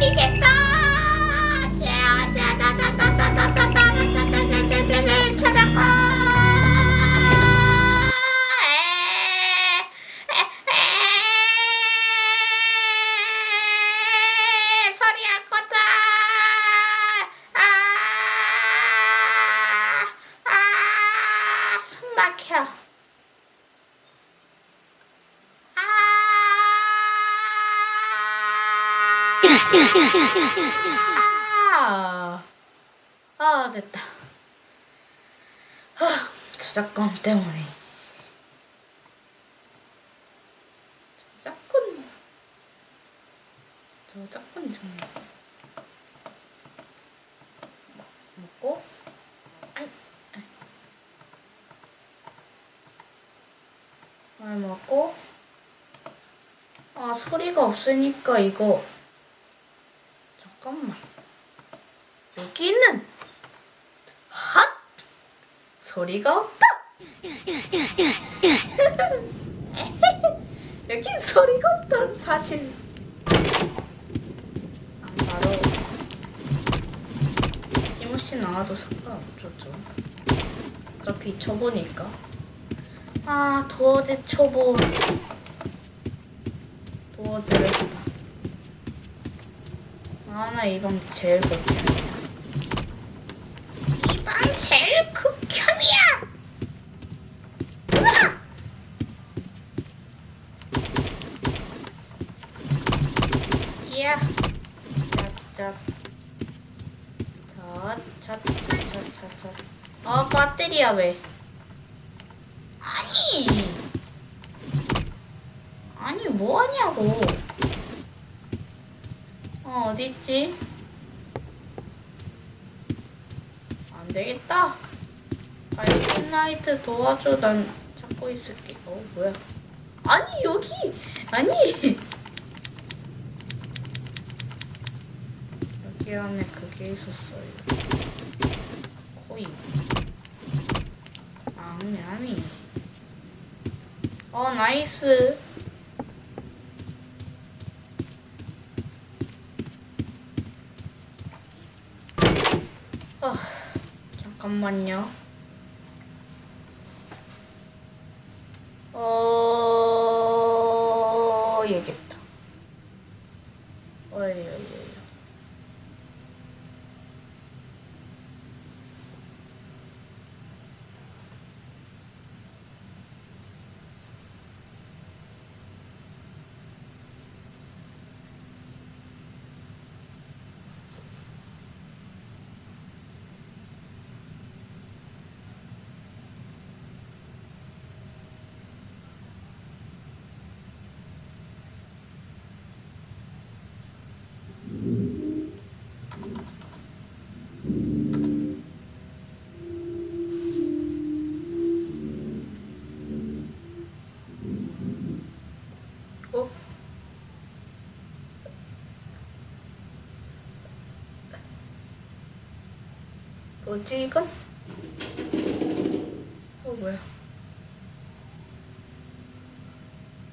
Daddy, 아, 아 됐다. 아, 저작권 때문에. 저작권. 저작권 좀 먹고. 말 먹고. 아 소리가 없으니까 이거. 잠깐만. 여기는 핫 소리가 없다. 여기 소리가 없다 사실. 아, 바로 티모시 나와도 상관없죠. 어차피 초보니까. 아 도어지 초보. 도어지를 해봐. 아나 이방 제일 극혐. 이방 제일 극혐이야. 으악! 이야. 짭짭. 자자자자자자. 아 배터리야 왜? 아니. 아니 뭐 하냐고. 어, 어딨지? 안 되겠다. 빨리 나이트 도와줘. 난 찾고 있을게. 어, 뭐야? 아니, 여기! 아니! 여기 안에 그게 있었어요. 코인. 아미, 아미. 어, 나이스. 아, 잠깐만요. 어, 얘겠다. 어이, 어이, 어이. 어? 뭐지 이건? 어 뭐야?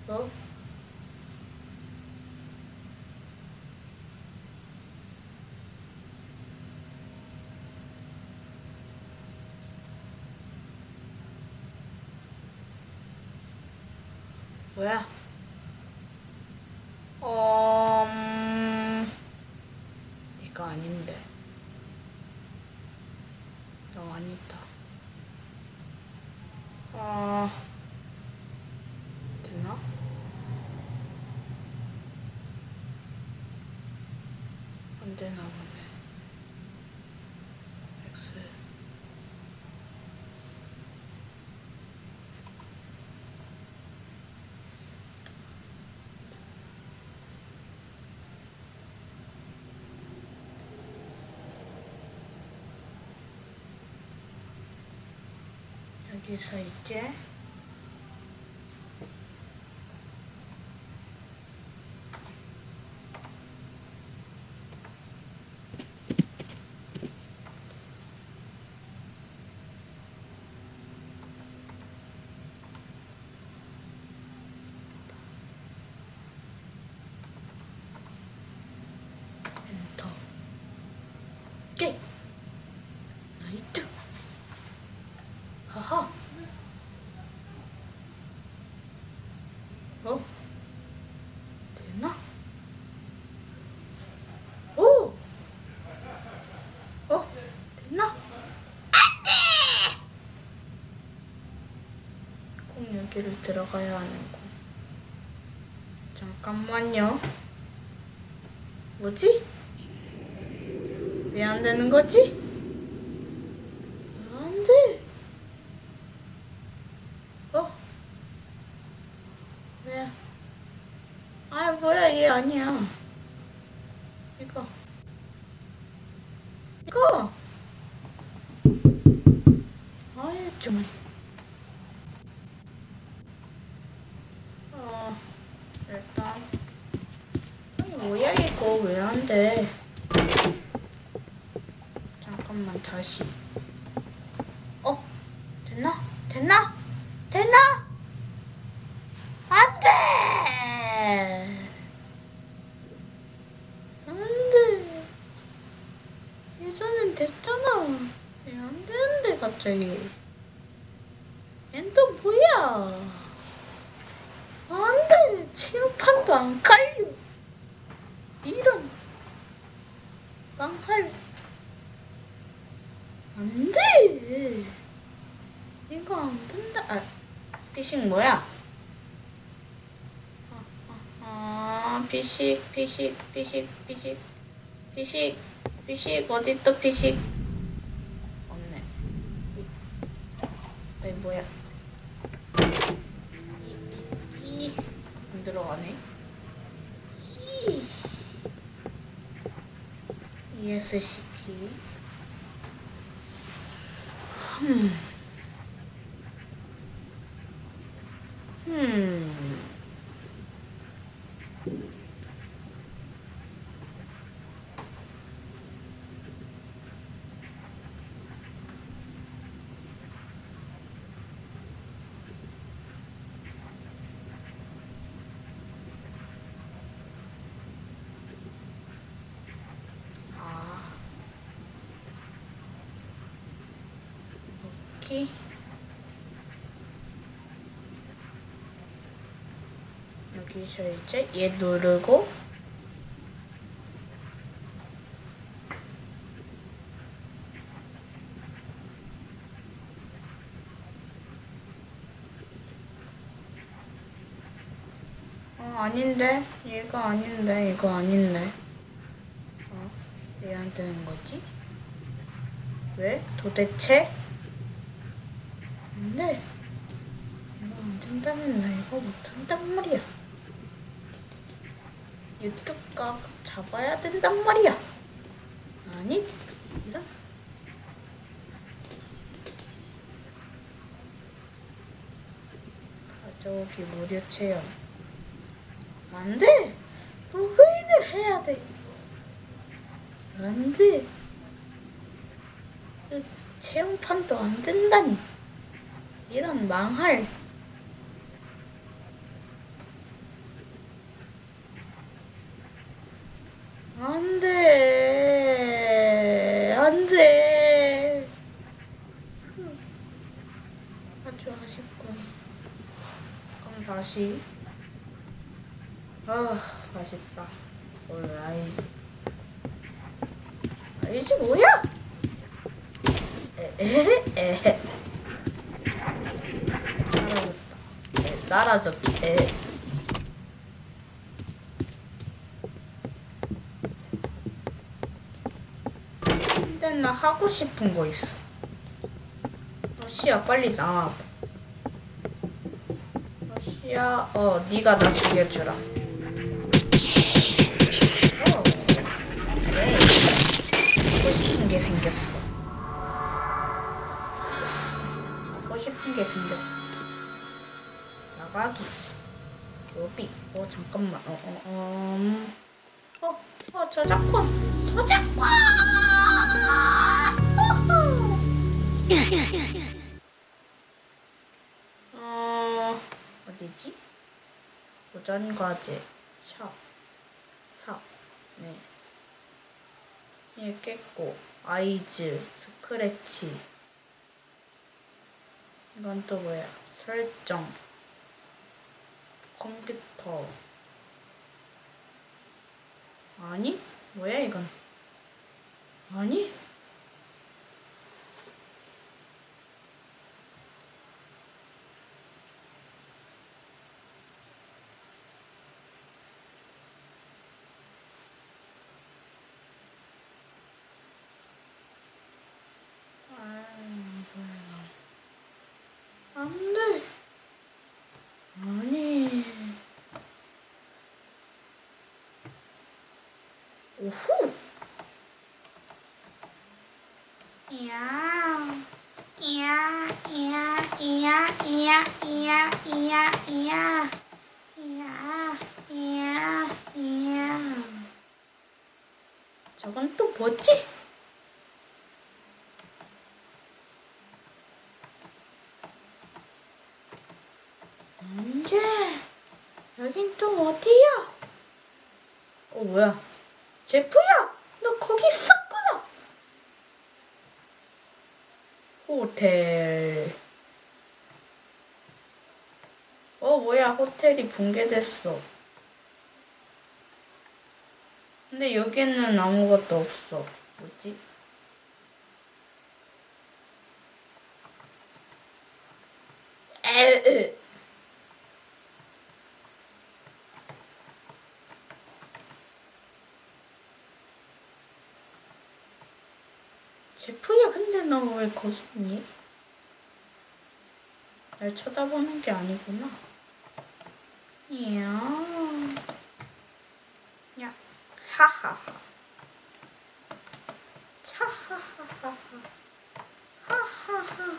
어? 뭐야? 어, 음, 이거 아닌데. 너 아니다. 어, 됐나? 안 되나 보네. X. 여기서 이제 여기를 들어가야 하는 거. 잠깐만요. 뭐지? 왜 안 되는 거지? 안 돼. 어? 왜? 아, 뭐야, 얘 아니야. 이거. 이거! 아이, 좀. 어, 일단. 아니, 뭐야, 이거. 왜 안 돼? 잠깐만, 다시. 어? 됐나? 됐나? 됐나? 안 돼! 안 돼. 예전엔 됐잖아. 왜 안 되는데, 갑자기. 얜또 뭐야? 안 돼. 체육판도 안 깔려. 이런. 망할. 안 돼. 이거 안 된다. 아, 피식 뭐야? 아, 아, 아, 피식, 피식, 피식, 피식, 피식, 피식, 어디 또 피식? 없네. 이, 뭐야? 이, 이, 이, 안 들어가네. 이, ES 시키. 음. 음. 아. 오케이. 여기서 이제 얘 누르고 어 아닌데 얘가 아닌데 이거 아닌데 어? 되는 거지? 왜? 도대체? 안돼 이거 안 된다면 나 이거 못한단 말이야. 유튜브 각 잡아야 된단 말이야. 아니, 이상. 가족이 무료 체험. 안 돼! 로그인을 해야 돼. 안 돼. 그 체험판도 안 된다니. 이런 망할. 안 돼. 안 돼. 아주 아쉽군. 그럼 다시. 아, 맛있다. 아이즈. 아이즈 뭐야? 에헤, 에헤. 에. 근데 나 하고 싶은 거 있어. 러시아 빨리 나와. 러시아, 어, 네가 나 죽여주라. 어, 그래. 하고 싶은 게 생겼어. 하고 싶은 게 생겼. 나 가기. 로비. 어 잠깐만. 어, 어, 어. 음. 어, 어 저작권. 저작권. 어 어디지? 도전 과제 샵 삽. 네. 예, 깼고 아이즈 스크래치 이건 또 뭐야? 설정 컴퓨터 아니? 뭐야 이건? 아니? 안 돼. 아니. 오후. 이야. 이야, 이야, 이야, 이야, 이야, 이야, 이야. 이야, 이야, 이야. 저건 또 뭐지? 언제? 여긴 또 어디야? 어, 뭐야? 제프야! 너 거기 있었구나! 호텔. 어, 뭐야, 호텔이 붕괴됐어. 근데 여기는 아무것도 없어. 뭐지? 에으. 제프야, 근데 너 왜 거기 있니? 날 쳐다보는 게 아니구나. 이야. 야, 하하하. 차하하하하. 하하하하하하.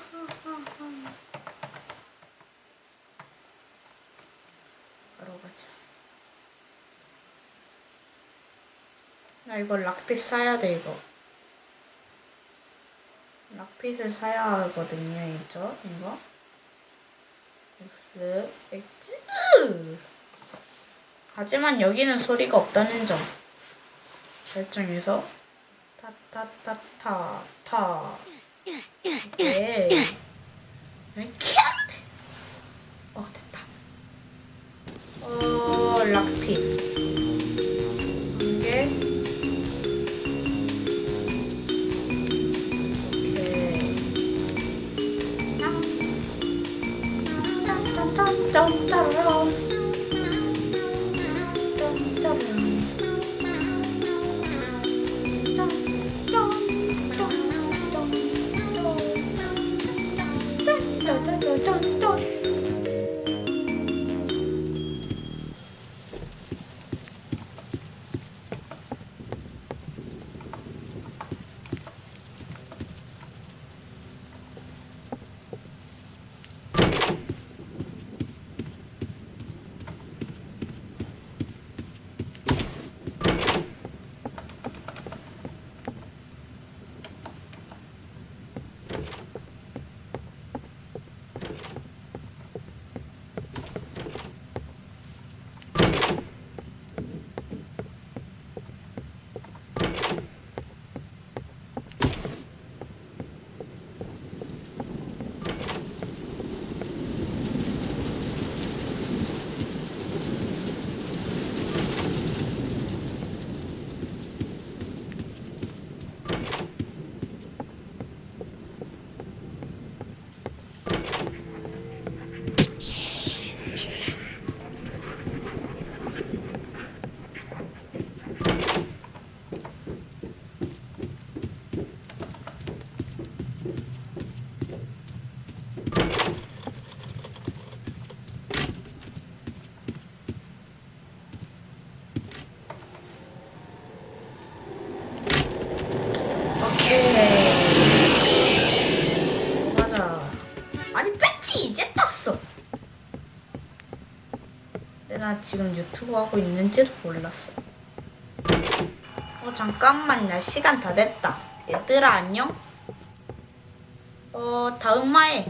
바로 가자. 나 이거 락핏 사야 돼, 이거. 락핏을 사야 하거든요, 이죠? 이거. X, X. 하지만 여기는 소리가 없다는 점. 설정에서 타타타타 타. 오 지금 유튜브 하고 있는지도 몰랐어. 어 잠깐만 나 시간 다 됐다. 얘들아 안녕. 어 다음 마에